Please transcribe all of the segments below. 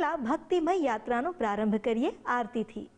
ભક્તિમય યાત્રાનો પ્રારંભ કરીએ આરતીથી.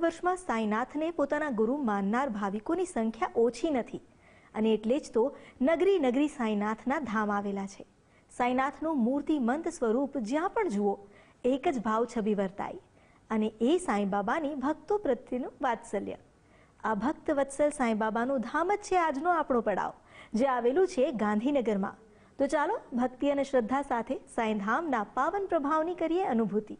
ભારત સાંઈનાથને પોતાના ગુરુ માનનાર ભાવિકોની સંખ્યા ઓછી નથી. અને એટલે જ તો નગરી નગરી સાંઈનાથના ધામ આવેલા છે. સાંઈનાથનું મૂર્તિમંત સ્વરૂપ જ્યાં પણ જુઓ, એક જ ભાવ છબી વર્તાઈ અને એ સાંઈબાબાની ભક્તો પ્રત્યેનું વાત્સલ્ય. આ ભક્ત વત્સલ સાંઈબાબાનું ધામ જ છે આજનો આપણો પડાવ, જે આવેલું છે ગાંધીનગરમાં. તો ચાલો ભક્તિ અને શ્રદ્ધા સાથે સાંઈધામના પાવન પ્રભાવની કરીએ અનુભૂતિ.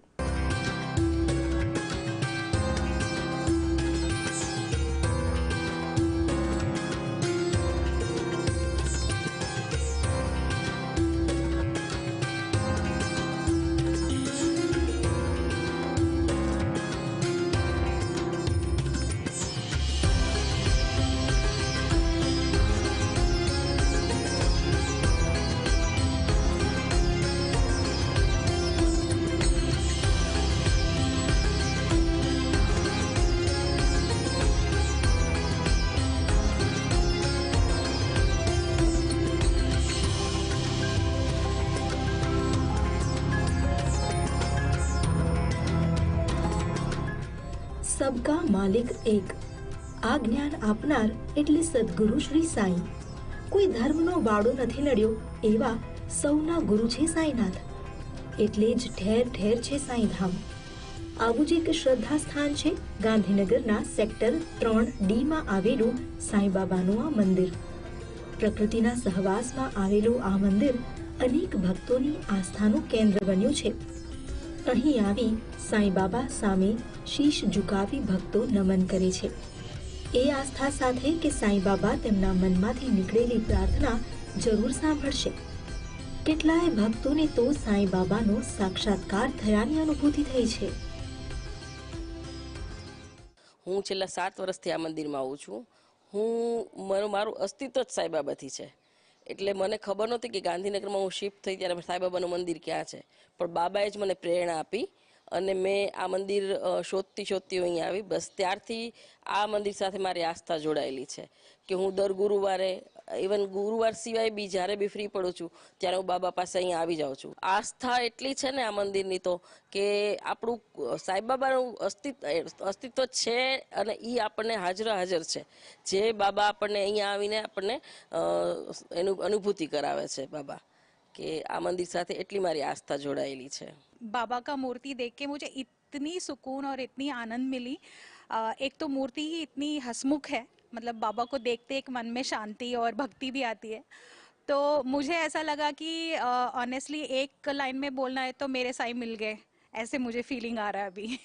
સબકા માલિક એક આ જ્ઞાન આપનાર એટલે સદગુરુ શ્રી સાંઈ કોઈ ધર્મનો વાડો નથી નડ્યો એવા સૌના ગુરુ છે સાંઈનાથ એટલે જ ઠેર ઠેર છે સાંઈધામ આવું જ એક શ્રદ્ધા સ્થાન છે ગાંધીનગરના સેક્ટર ત્રણ ડીમાં આવેલું સાંઈબાબાનું આ મંદિર પ્રકૃતિના સહવાસમાં આવેલું આ મંદિર અનેક ભક્તોની આસ્થાનું કેન્દ્ર બન્યું છે અહીં આવી સાંઈબાબા સામે શીશ ઝુકાવી ભક્તો નમન કરે છે. એ આસ્થા સાથે કે સાંઈબાબા તેમના મનમાંથી નીકળેલી પ્રાર્થના જરૂર સાંભળશે. કેટલાય ભક્તોને તો સાંઈબાબાનો સાક્ષાત્કાર થયાની અનુભૂતિ થઈ છે. હું છેલ્લા સાત વર્ષથી આ મંદિરમાં આવું છું. હું, મારું મારું અસ્તિત્વ જ સાંઈબાબાથી છે. એટલે મને ખબર નહોતી કે ગાંધીનગરમાં હું શિફ્ટ થઈ ત્યારે સાંઈબાબાનું મંદિર ક્યાં છે. પણ બાબાએ જ મને પ્રેરણા આપી અને મેં આ મંદિર શોધતી શોધતી અહીંયા અહીં આવી. બસ ત્યારથી આ મંદિર સાથે મારી આસ્થા જોડાયેલી છે કે હું દર ગુરુવારે ઇવન ગુરુવાર સિવાય બી જ્યારે બી ફ્રી પડું છું ત્યારે હું બાબા પાસે અહીંયા આવી જાઉં છું આસ્થા એટલી છે ને આ મંદિરની તો કે આપણું સાંઈબાબાનું અસ્તિત્વ અસ્તિત્વ છે અને એ આપણને હાજરા હાજર છે જે બાબા આપણને અહીંયા આવીને આપણને અ, એનું અનુભૂતિ કરાવે છે બાબા કે આ મંદિર સાથે એટલી મારી આસ્થા જોડાયેલી છે बाबा का मूर्ति देख के मुझे इतनी सुकून और इतनी आनंद मिली अ, एक तो मूर्ति ही इतनी हसमुख है मतलब बाबा को देखते एक मन में शांति और भक्ति भी आती है तो मुझे ऐसा लगा कि ऑनेस्टली एक लाइन में बोलना है तो मेरे साई मिल गए ऐसे मुझे फीलिंग आ रहा है अभी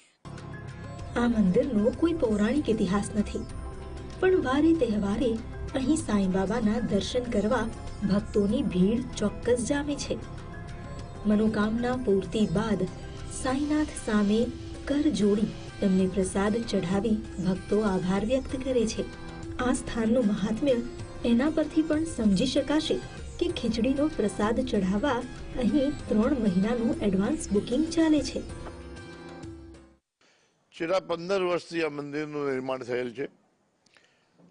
આ મંદિરનો કોઈ પૌરાણિક ઇતિહાસ નથી પણ વારે તહેવારે અહીં સાંઈબાબાના દર્શન કરવા ભક્તોની ભીડ ચોક્કસ જામે છે મનોકામના પૂર્તિ બાદ સાંઈનાથ સામે કર જોડી તેમને પ્રસાદ ચઢાવી ભક્તો આભાર વ્યક્ત કરે છે આ સ્થાનનું મહાત્મ્ય એના પરથી પણ સમજી શકાશે કે ખીચડીનો પ્રસાદ ચઢાવવા અહીં ત્રણ મહિનાનું એડવાન્સ બુકિંગ ચાલે છે. છેલ્લા પંદર વર્ષથી આ મંદિરનું નિર્માણ થયેલ છે.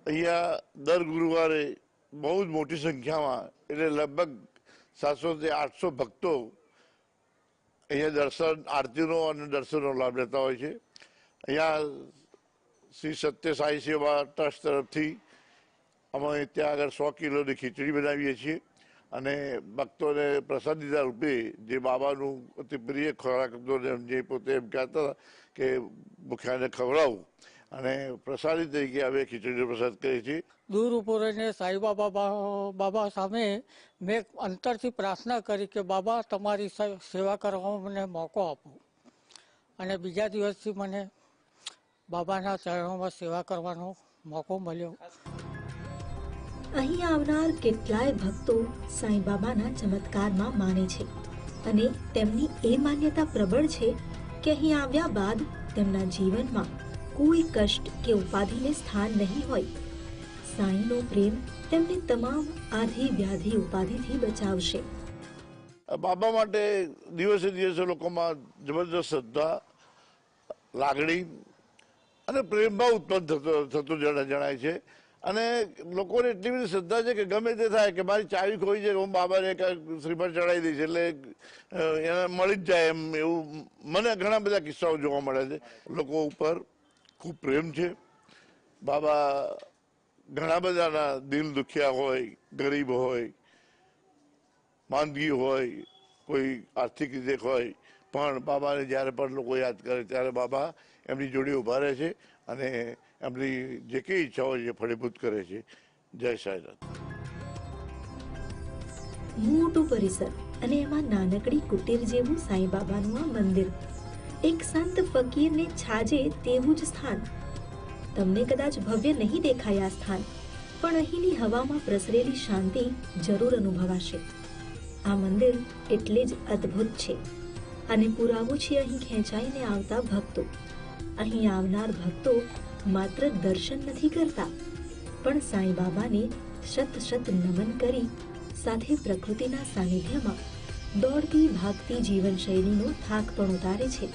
અહીંયા દર ગુરુવારે બહુ જ મોટી સંખ્યામાં, એટલે લગભગ સાતસો થી આઠસો ભક્તો અહીંયા દર્શન, આરતીનો અને દર્શનનો લાભ લેતા હોય છે. અહીંયા શ્રી સત્ય સાઈ સેવા ટ્રસ્ટ તરફથી અમે ત્યાં આગળ સો કિલોની ખીચડી બનાવીએ છીએ અને ભક્તોને પ્રસાદીના રૂપે જે બાબાનું અતિ પ્રિય ખોરાક જે પોતે એમ કહેતા હતા કે ભૂખ્યાને ખવડાવું અને પ્રસાદી તરીકે અમે ખીચડીનો પ્રસાદ કરીએ છીએ. દૂર ઉપર રહીને સાંઈબાબા બાબા સામે મેં અંતરથી પ્રાર્થના કરી કે બાબા તમારી સેવા કરવામાં મને મોકો આપો. અને બીજા દિવસથી મને બાબાના ચરણોમાં સેવા કરવાનો મોકો મળ્યો. અહીં આવનાર કેટલાય ભક્તો સાંઈબાબાના ચમત્કારમાં માને છે અને તેમની એ માન્યતા પ્રબળ છે કે અહીં આવ્યા બાદ તેમના જીવનમાં કોઈ કષ્ટ કે ઉપાધિને સ્થાન નહીં હોય. સાંઈનો પ્રેમ તેમને તમામ આધિ વ્યાધિ ઉપાધિથી બચાવશે. બાબા માટે દિવસે દિવસે લોકોમાં જબરદસ્ત શ્રદ્ધા લાગણી અને પ્રેમભાવ ઉત્પન્ન થતો થતો જણા- જણાય છે. અને લોકોને એટલી બધી શ્રદ્ધા છે કે ગમે તે થાય કે મારી ચાવી ખોઈ છે હું બાબાને શ્રીફળ ચડાવી દઈશ એટલે એને મળી જ જાય એમ એવું મને ઘણા બધા કિસ્સાઓ જોવા મળે છે. લોકો ઉપર ખૂબ પ્રેમ છે. બાબા ઘણા બધાના દિલ દુખ્યા હોય, ગરીબ હોય, માંદગી હોય, કોઈ આર્થિક રીતે હોય પણ બાબાને જ્યારે પણ લોકો યાદ કરે ત્યારે બાબા એમની જોડે ઊભા રહે છે અને એમની જે કઈ ઈચ્છા હોય એ ફળીભૂત કરે છે. જય સાંઈનાથ. મોટું પરિસર અને એમાં નાનકડી કુટીર જેવું સાંઈબાબાનું આ મંદિર. એક સંત ફકીરને છાજે તેવું જ સ્થાન. તમને કદાચ ભવ્ય નહીં દેખાય આ સ્થાન, પણ અહીંની હવામાં પ્રસરેલી શાંતિ જરૂર અનુભવાશે. આ મંદિર એટલે જ અદ્ભુત છે. અને પુરાવો છે અહીં ખેંચાઈને આવતા ભક્તો. અહીં આવનાર ભક્તો માત્ર દર્શન નથી કરતા, પણ સાંઈબાબાને શત શત નમન કરી સાથે પ્રકૃતિના સાનિધ્યમાં દોડતી ભાગતી જીવનશૈલીનો થાક પણ ઉતારે છે.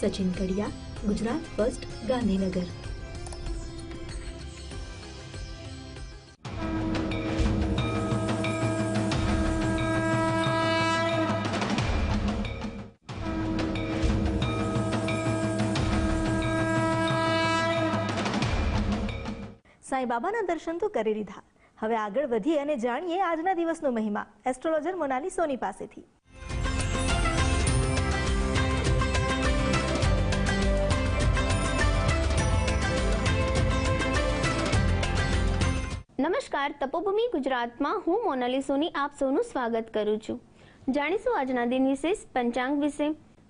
સચિન કડિયા, ગુજરાત ફર્સ્ટ, ગાંધીનગર. બાબાના દર્શન તો કરી લીધા. હવે આગળ વધીએ અને જાણીએ આજના દિવસનો મહિમા. એસ્ટ્રોલોજર મોનાલી સોની પાસેથી. નમસ્કાર, તપોભૂમિ ગુજરાતમાં હું મોનાલી સોની આપ સૌનું સ્વાગત કરું છું. જાણીશું આજના દિન વિશે પંચાંગ વિશે.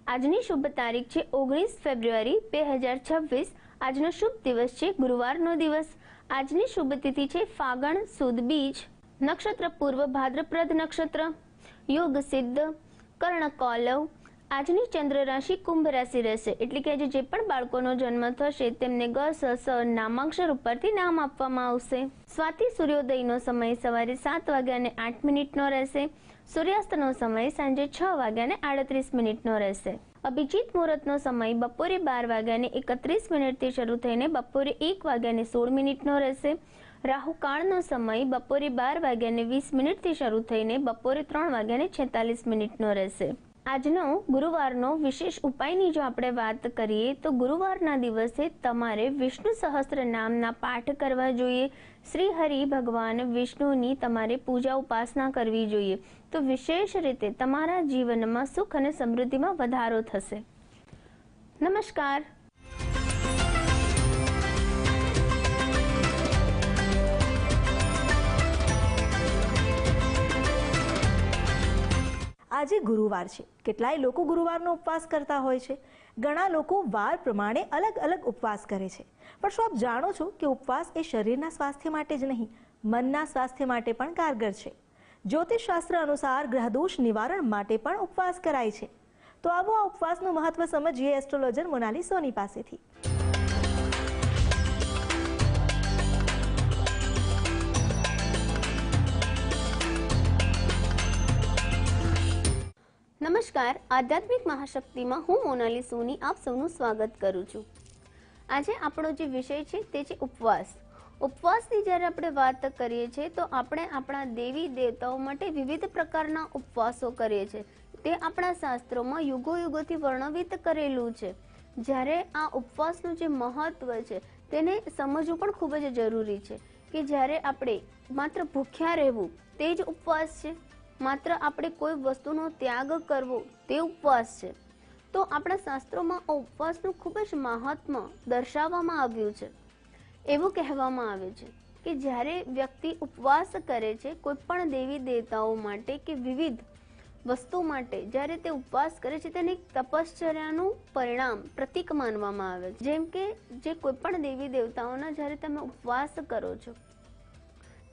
આજની શુભ તારીખ છે ઓગણીસ ફેબ્રુઆરી બે હજાર છવ્વીસ. આજનો શુભ દિવસ છે ગુરુવારનો દિવસ. આજની શુભ તિથિ છે ફાગણ સુદ બીજ. નક્ષત્ર પૂર્વ ભાદ્રપ્રદ નક્ષત્ર. યોગ સિદ્ધ. કર્ણકોલવ આજની ચંદ્ર રાશિ કુંભ રાશિ રહેશે. એટલે કે આજે જે પણ બાળકોનો જન્મ થશે તેમને ગ, સ સ નામાક્ષર ઉપરથી નામ આપવામાં આવશે. સ્વાતિ સૂર્યોદયનો સમય સવારે સાત વાગ્યા અને આઠ મિનિટનો રહેશે. સૂર્યાસ્તનો સમય સાંજે છ વાગ્યા અને આડત્રીસ મિનિટનો રહેશે. અભિજીત મુહૂર્તનો સમય બપોરે બાર વાગ્યાને એકત્રીસ મિનિટથી શરૂ થઈને બપોરે એક વાગ્યાને સોળ મિનિટનો રહેશે. રાહુકાળનો સમય બપોરે બાર વાગ્યાને વીસ મિનિટથી શરૂ થઈને બપોરે ત્રણ વાગ્યાને છેતાલીસ મિનિટનો રહેશે. આજનો ગુરુવારનો વિશેષ ઉપાયની જો આપણે વાત કરીએ તો ગુરુવારના દિવસે તમારે વિષ્ણુ સહસ્ત્ર નામના પાઠ કરવા જોઈએ. શ્રી હરિ ભગવાન વિષ્ણુની તમારે પૂજા ઉપાસના કરવી જોઈએ. તો વિશેષ રીતે તમારા જીવનમાં સુખ અને સમૃદ્ધિમાં વધારો થશે. નમસ્કાર. આજે ગુરુવાર છે. કેટલાય લોકો ગુરુવારનો ઉપવાસ કરતા હોય છે. ઘણા લોકો વાર પ્રમાણે અલગ અલગ ઉપવાસ કરે છે. પણ શું આપ જાણો છો કે ઉપવાસ એ શરીરના સ્વાસ્થ્ય માટે જ નહીં, મનના સ્વાસ્થ્ય માટે પણ કારગર છે? જ્યોતિષશાસ્ત્ર અનુસાર ગ્રહદોષ નિવારણ માટે પણ ઉપવાસ કરાય છે. તો આવો આ ઉપવાસનું મહત્વ સમજીએ એસ્ટ્રોલોજર મોનાલી સોની પાસેથી. નમસ્કાર. આધ્યાત્મિક મહાશક્તિમાં હું મોનાલી સોની આપ સૌનું સ્વાગત કરું છું. આજે આપણો જે વિષય છે તે છે ઉપવાસ. ઉપવાસની જ્યારે આપણે વાત કરીએ છીએ તો આપણે આપણા દેવી દેવતાઓ માટે વિવિધ પ્રકારના ઉપવાસો કરીએ છીએ. તે આપણા શાસ્ત્રોમાં યુગો યુગોથી વર્ણવિત કરેલું છે. જ્યારે આ ઉપવાસનું જે મહત્વ છે તેને સમજવું પણ ખૂબ જ જરૂરી છે કે જ્યારે આપણે માત્ર ભૂખ્યા રહેવું, તે જ ઉપવાસ છે? માત્ર આપણે કોઈ વસ્તુનો ત્યાગ કરવો તે ઉપવાસ છે. તો આપણા શાસ્ત્રોમાં ઉપવાસનું ખૂબ જ મહાત્મ્ય દર્શાવવામાં આવ્યું છે. એવું કહેવામાં આવે છે કે જ્યારે વ્યક્તિ ઉપવાસ કરે છે કોઈ પણ દેવી દેવતાઓ માટે કે વિવિધ વસ્તુ માટે, જ્યારે તે ઉપવાસ કરે છે, તેને તપશ્ચર્યાનું પરિણામ, પ્રતીક માનવામાં આવે છે. જેમ કે જે કોઈ પણ દેવી દેવતાઓના જ્યારે તમે ઉપવાસ કરો છો,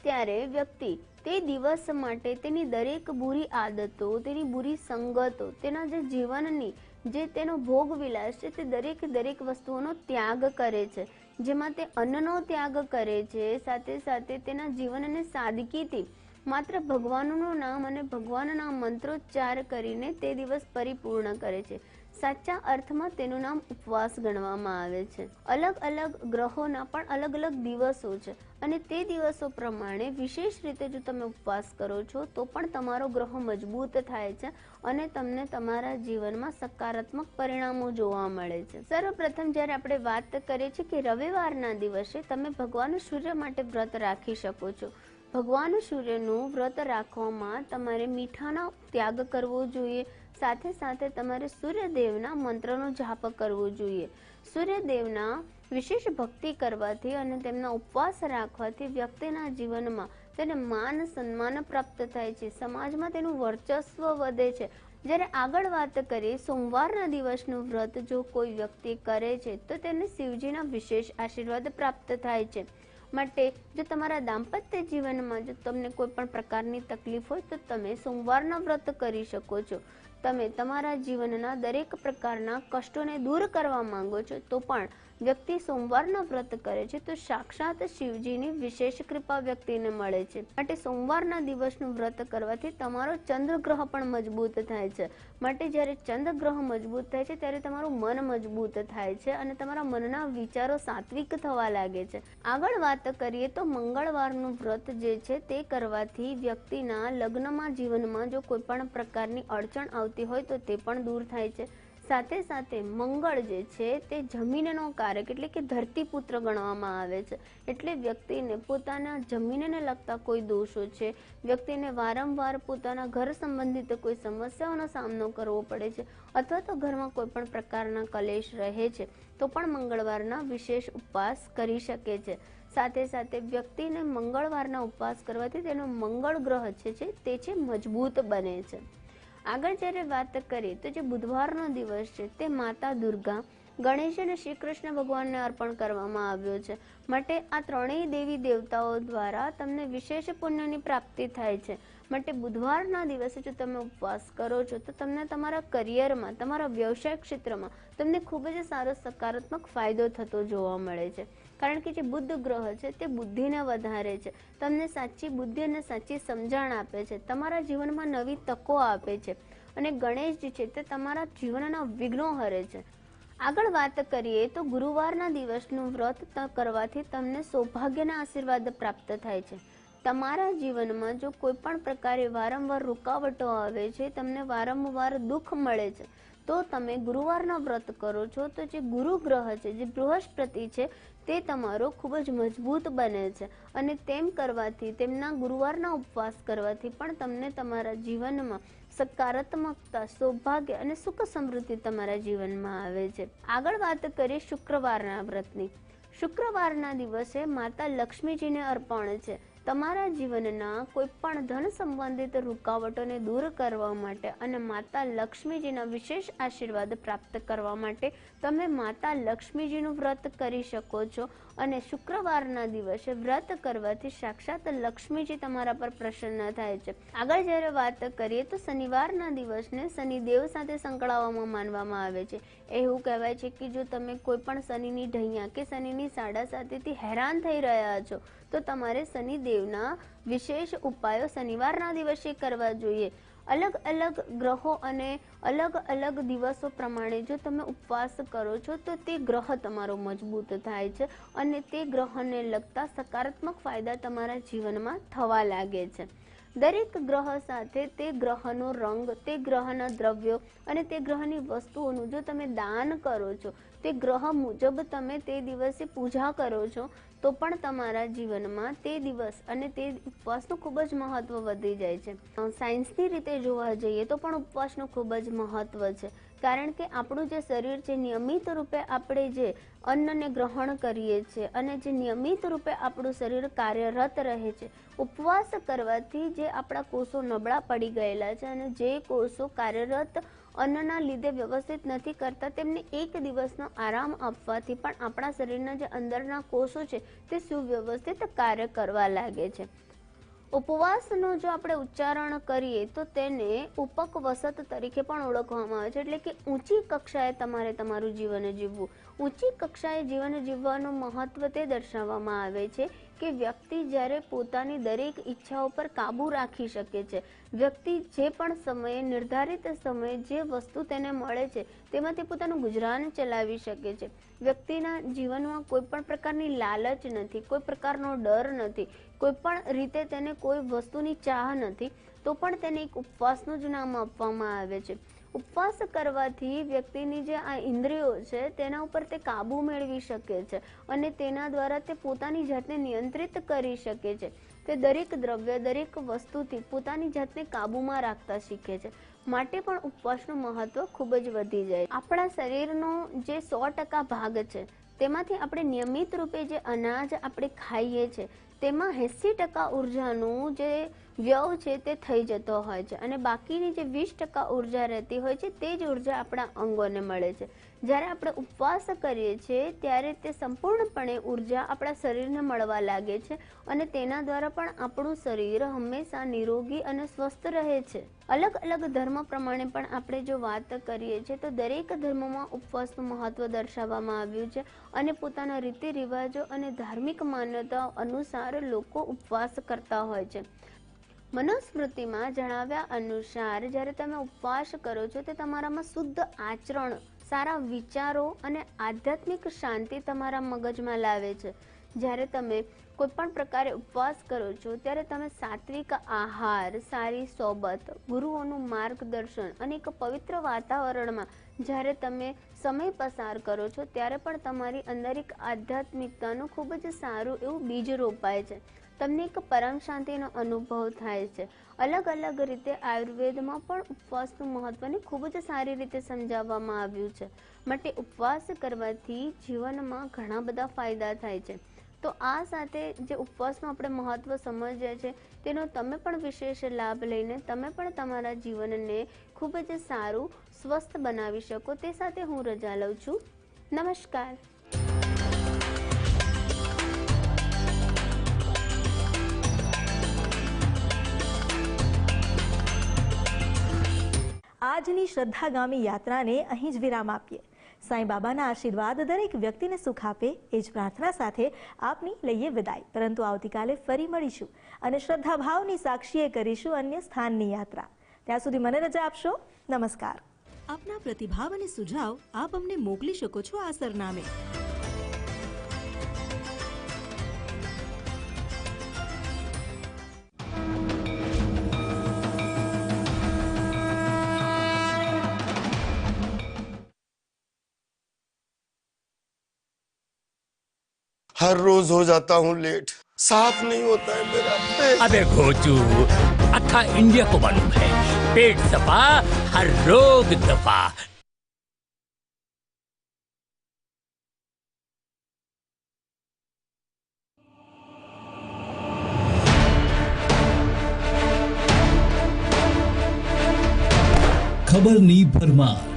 ત્યારે વ્યક્તિ તે દિવસ માટે તેની દરેક બુરી આદતો, તેની બુરી સંગતો, તેના જે જીવનની જે તેનો ભોગ વિલાસ છે તે દરેક દરેક વસ્તુઓનો ત્યાગ કરે છે. જેમાં તે અન્નનો ત્યાગ કરે છે, સાથે સાથે તેના જીવનને સાદગીથી માત્ર ભગવાનનું નામ અને ભગવાનના મંત્રોચ્ચાર કરીને તે દિવસ પરિપૂર્ણ કરે છે. સાચા અર્થમાં તેનું નામ ઉપવાસ ગણવામાં આવે છે. અલગ અલગ ગ્રહોના પણ અલગ અલગ દિવસો છે અને તે દિવસો પ્રમાણે વિશેષ રીતે જો તમે ઉપવાસ કરો છો તો પણ તમારો ગ્રહ મજબૂત થાય છે અને તમને તમારા જીવનમાં સકારાત્મક પરિણામો જોવા મળે છે. સર્વપ્રથમ જ્યારે આપણે વાત કરીએ છીએ કે રવિવારના દિવસે તમે ભગવાન સૂર્ય માટે વ્રત રાખી શકો છો. ભગવાન સૂર્યનું વ્રત રાખવામાં તમારે મીઠાનો ત્યાગ કરવો જોઈએ. સાથે સાથે તમારે સૂર્યદેવના મંત્રનો જાપ કરવો જોઈએ. સૂર્યદેવના વિશેષ ભક્તિ કરવાથી અને તેમના ઉપવાસ રાખવાથી વ્યક્તિના જીવનમાં તેને માન સન્માન પ્રાપ્ત થાય છે. સમાજમાં તેનું વર્ચસ્વ વધે છે. જ્યારે આગળ વાત કરીએ, સોમવારના દિવસનું વ્રત જો કોઈ વ્યક્તિ કરે છે, તો તેને શિવજીના વિશેષ આશીર્વાદ પ્રાપ્ત થાય છે. માટે જો તમારા દાંપત્ય જીવનમાં જો તમને કોઈ પણ પ્રકારની તકલીફ હોય તો તમે સોમવારના વ્રત કરી શકો છો. તમે તમારા જીવનના દરેક પ્રકારના કષ્ટોને દૂર કરવા માંગો છો, તો પણ વ્યક્તિ સોમવારના વ્રત કરે છે, તો સાક્ષાત શિવજીની વિશેષ કૃપા વ્યક્તિને મળે છે. માટે સોમવારના દિવસનું વ્રત કરવાથી તમારો ચંદ્રગ્રહ પણ મજબૂત થાય છે. માટે જ્યારે ચંદ્રગ્રહ મજબૂત થાય છે, ત્યારે તમારું મન મજબૂત થાય છે અને તમારા મનના વિચારો સાત્વિક થવા લાગે છે. આગળ વાત કરીએ તો મંગળવારનું વ્રત જે છે, તે કરવાથી વ્યક્તિના લગ્નમાં જીવનમાં જો કોઈ પણ પ્રકારની અડચણ આવતી હોય તો તે પણ દૂર થાય છે. સાથે સાથે મંગળ જે છે તે જમીનનો કારક એટલે કે ધરતીપુત્ર ગણવામાં આવે છે. એટલે વ્યક્તિને પોતાના જમીનને લગતા કોઈ દોષો છે. વ્યક્તિને વારંવાર પોતાના ઘર સંબંધિત કોઈ સમસ્યાઓનો સામનો કરવો પડે છે અથવા તો ઘરમાં કોઈ પણ પ્રકારના કલેશ રહે છે તો પણ મંગળવારના વિશેષ ઉપવાસ કરી શકે છે. સાથે સાથે વ્યક્તિને મંગળવારના ઉપવાસ કરવાથી તેનો મંગળ ગ્રહ છે તે છે મજબૂત બને છે. આગળ જ્યારે વાત કરીએ તો જે બુધવારનો દિવસ છે તે માતા દુર્ગા, ગણેશ અને શ્રી કૃષ્ણ ભગવાનને અર્પણ કરવામાં આવ્યો છે. માટે આ ત્રણેય દેવી દેવતાઓ દ્વારા તમને વિશેષ પુણ્યની પ્રાપ્તિ થાય છે. માટે બુધવારના દિવસે જો તમે ઉપવાસ કરો છો, તો તમને તમારા કરિયરમાં, તમારા વ્યવસાય ક્ષેત્રમાં તમને ખૂબ જ સારો સકારાત્મક ફાયદો થતો જોવા મળે છે. કારણ કે જે બુદ્ધ ગ્રહ છે, તે બુદ્ધિને વધારે છે. તમને સાચી બુદ્ધિ અને સાચી સમજણ આપે છે. તમારા જીવનમાં નવી તકો આપે છે. અને ગણેશજી છે, તે તમારા જીવનના વિઘ્નો હરે છે. આગળ વાત કરીએ તો ગુરુવારના દિવસનું વ્રત કરવાથી તમને સૌભાગ્યના આશીર્વાદ પ્રાપ્ત થાય છે. તમારા જીવનમાં જો કોઈ પણ પ્રકારે વારંવાર રૂકાવટો આવે છે, તમને વારંવાર દુઃખ મળે છે, તો તમે ગુરુવારના વ્રત કરો છો. તો જે ગુરુ ગ્રહ છે, જે બૃહસ્પતિ છે તે તમારો ખૂબ જ મજબૂત બને છે. અને તેમ કરવાથી, તેમના ગુરુવારના ઉપવાસ કરવાથી પણ તમને તમારા જીવનમાં સકારાત્મકતા, સૌભાગ્ય અને સુખ સમૃદ્ધિ તમારા જીવનમાં આવે છે. આગળ વાત કરીએ શુક્રવારના વ્રતની. શુક્રવારના દિવસે માતા લક્ષ્મીજીને અર્પણ છે. તમારા જીવનના કોઈ પણ ધન સંબંધિત રૂકાવટોને દૂર કરવા માટે અને માતા લક્ષ્મીજીના વિશેષ આશીર્વાદ પ્રાપ્ત કરવા માટે તમે માતા લક્ષ્મીજીનું વ્રત કરી શકો છો. અને શુક્રવારના દિવસે વ્રત કરવાથી સાક્ષાત લક્ષ્મીજી તમારા પર પ્રસન્ન થાય છે. આગળ જ્યારે વાત કરીએ તો શનિવારના દિવસને શનિદેવ સાથે સંકળાવવામાં માનવામાં આવે છે. એવું કહેવાય છે કે જો તમે કોઈ પણ શનિની ઢૈયા કે શનિની સાડા સાથેથી હેરાન થઈ રહ્યા છો, તો તમારે શનિદેવના વિશેષ ઉપાયો શનિવારના દિવસે કરવા જોઈએ. અલગ અલગ ગ્રહો અને અલગ અલગ દિવસો પ્રમાણે જો તમે ઉપવાસ કરો છો, તો તે ગ્રહ તમારો મજબૂત થાય છે અને તે ગ્રહને લગતા સકારાત્મક ફાયદા તમારા જીવનમાં થવા લાગે છે. દરેક ગ્રહ સાથે તે ગ્રહનો રંગ, તે ગ્રહના દ્રવ્યો અને તે ગ્રહની વસ્તુઓનું જો તમે દાન કરો છો, તે ગ્રહ મુજબ તમે તે દિવસે પૂજા કરો છો, તો પણ તમારા જીવનમાં તે દિવસ અને તે ઉપવાસનું ખૂબ જ મહત્વ વધી જાય છે. સાયન્સની રીતે જોવા જઈએ તો પણ ઉપવાસનું ખૂબ જ મહત્વ છે. કારણ કે આપણું જે શરીર છે, નિયમિત રૂપે આપણે જે અન્નને ગ્રહણ કરીએ છીએ અને જે નિયમિત રૂપે આપણું શરીર કાર્યરત રહે છે, ઉપવાસ કરવાથી જે આપણા કોષો નબળા પડી ગયેલા છે અને જે કોષો કાર્યરત અન્નના લીધે વ્યવસ્થિત નથી કરતા, તેમને એક દિવસનો આરામ આપવાથી પણ આપણા શરીરના જે અંદરના કોષો છે, તે સુવ્યવસ્થિત કાર્ય કરવા લાગે છે. ઉપવાસનું જો આપણે ઉચ્ચારણ કરીએ, તો તેને ઉપક વસત તરીકે પણ ઓળખવામાં આવે છે. એટલે કે ઊંચી કક્ષાએ તમારે તમારું જીવન જીવવું. ઊંચી કક્ષાએ જીવન જીવવાનું મહત્વ તે દર્શાવવામાં આવે છે કે વ્યક્તિ જ્યારે પોતાની દરેક ઈચ્છાઓ પર કાબૂ રાખી શકે છે. વ્યક્તિ જે પણ સમયે, નિર્ધારિત સમયે જે વસ્તુ તેને મળે છે, તેમાંથી પોતાનું ગુજરાન ચલાવી શકે છે. વ્યક્તિના જીવનમાં કોઈ પણ પ્રકારની લાલચ નથી, કોઈ પ્રકારનો ડર નથી, કોઈ પણ રીતે તેને કોઈ વસ્તુની ચાહ નથી, તો પણ તેને એક ઉપવાસનું જ નામ આપવામાં આવે છે. ઉપવાસ કરવાથી વ્યક્તિની જે આ ઇન્દ્રિયો છે, તેના ઉપર તે કાબુ મેળવી શકે છે અને તેના દ્વારા તે પોતાની જાતને નિયંત્રિત કરી શકે છે. તે દરેક દ્રવ્ય, દરેક વસ્તુથી પોતાની જાતને કાબુમાં રાખતા શીખે છે. માટે પણ ઉપવાસનું મહત્વ ખૂબ જ વધી જાય આપણા શરીરનો જે સો ટકા ભાગ છે, તેમાંથી આપણે નિયમિત રૂપે જે અનાજ આપણે ખાઈએ છીએ તેમાં એંસી ટકા ઉર્જાનું જે વ્યવ છે તે થઈ જતો હોય છે અને બાકીની જે વીસ ટકા ઊર્જા રહેતી હોય છે તે જ ઊર્જા આપણા અંગોને મળે છે. જ્યારે આપણે ઉપવાસ કરીએ છીએ ત્યારે તે સંપૂર્ણપણે ઊર્જા આપણા શરીરને મળવા લાગે છે અને તેના દ્વારા પણ આપણું શરીર હંમેશા નિરોગી અને સ્વસ્થ રહે છે. અલગ અલગ ધર્મ પ્રમાણે પણ આપણે જો વાત કરીએ છીએ તો દરેક ધર્મમાં ઉપવાસનું મહત્વ દર્શાવવામાં આવ્યું છે અને પોતાના રીતિ રિવાજો અને ધાર્મિક માન્યતાઓ અનુસાર લોકો ઉપવાસ કરતા હોય છે. મનુસ્મૃતિમાં જણાવ્યા અનુસાર જ્યારે તમે ઉપવાસ કરો છો તે તમારામાં શુદ્ધ આચરણ, સારા વિચારો અને આધ્યાત્મિક શાંતિ તમારા મગજમાં લાવે છે. જ્યારે તમે કોઈ પણ પ્રકારે ઉપવાસ કરો છો, ત્યારે તમે સાત્વિક આહાર, સારી સોબત, ગુરુઓનું માર્ગદર્શન અને એક પવિત્ર વાતાવરણમાં જ્યારે તમે સમય પસાર કરો છો, ત્યારે પણ તમારી અંદર એક આધ્યાત્મિકતાનું ખૂબ જ સારું એવું બીજ રોપાય છે. તમને એક પરમ શાંતિનો અનુભવ થાય છે. અલગ અલગ રીતે આયુર્વેદમાં પણ ઉપવાસનું મહત્વને ખૂબ જ સારી રીતે સમજાવવામાં આવ્યું છે. માટે ઉપવાસ કરવાથી જીવનમાં ઘણા બધા ફાયદા થાય છે. તો આ સાથે જે ઉપવાસનું આપણે મહત્વ સમજીએ છીએ, તેનો તમે પણ વિશેષ લાભ લઈને તમે પણ તમારા જીવનને ખૂબ જ સારું, સ્વસ્થ બનાવી શકો. તે સાથે હું રજા લઉં છું. નમસ્કાર. આજની શ્રદ્ધાગામી યાત્રાને અહીં જ વિરામ આપીએ. સાંઈ બાબાના આશીર્વાદ દરેક વ્યક્તિને સુખ આપે એ જ પ્રાર્થના સાથે આપની લઈએ વિદાય. પરંતુ આવતીકાલે ફરી મળીશું અને શ્રદ્ધા ભાવની સાક્ષીએ કરીશું અન્ય સ્થાનની યાત્રા. ત્યાં સુધી મને રજા આપશો. નમસ્કાર. આપના પ્રતિભાવ અને સુઝાવ આપ અમને મોકલી શકો છો આ સરનામે. हर रोज हो जाता हूँ लेट। साथ नहीं होता है मेरा पेट। अबे घोचू अच्छा इंडिया को मालूम है पेट दफ़ा हर रोग दफ़ा खबर नहीं भरमार।